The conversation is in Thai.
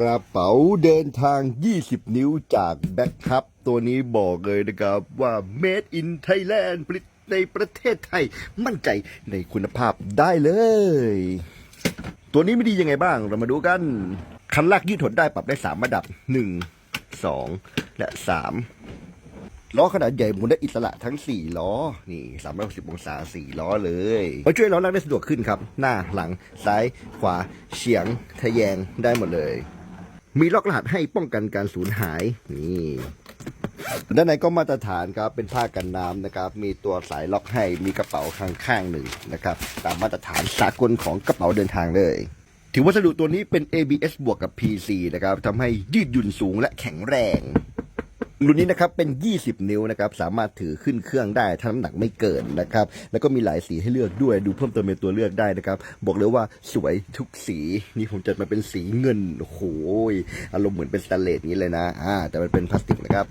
กระเป๋าเดินทาง 20 นิ้วจากแบ็คฮับตัวนี้บอกเลยนะครับว่า made in Thailand ผลิตในประเทศไทย มั่นใจในคุณภาพได้เลย ตัวนี้ไม่ดียังไงบ้าง เรามาดูกัน คันลากยืดหดได้ปรับได้ 3 ระดับ 1 2 และ 3 ล้อขนาดใหญ่หมุนได้อิสระทั้ง 4 ล้อ นี่ 360 องศา 4 ล้อเลยมาช่วยล้อลากได้สะดวกขึ้นครับ หน้าหลังซ้ายขวาเฉียงทะแยงได้หมดเลย มีล็อกรหัสให้ป้องกันการสูญหายนี่ด้านในก็มาตรฐานครับเป็นผ้ากันน้ำนะครับ มีตัวสายล็อกให้มีกระเป๋าข้างๆหนึ่งนะครับ ตามมาตรฐานสากลของกระเป๋าเดินทางเลย ถือวัสดุตัวนี้เป็น ABS บวกกับ PC นะครับทำให้ยืดหยุ่นสูงและแข็งแรง รุ่นนี้นะครับเป็น 20 นิ้วนะครับสามารถถือขึ้นเครื่องได้ถ้าน้ำหนักไม่เกินนะครับแล้วก็มีหลายสีให้เลือกด้วยดูเพิ่มเติมเป็นตัวเลือกได้นะครับบอกเลยว่าสวยทุกสีนี่ผมจัดมาเป็นสีเงินโอ้โหอารมณ์เหมือนเป็นสแตนเลสนี้เลยนะอ่าแต่มันเป็นพลาสติกนะครับ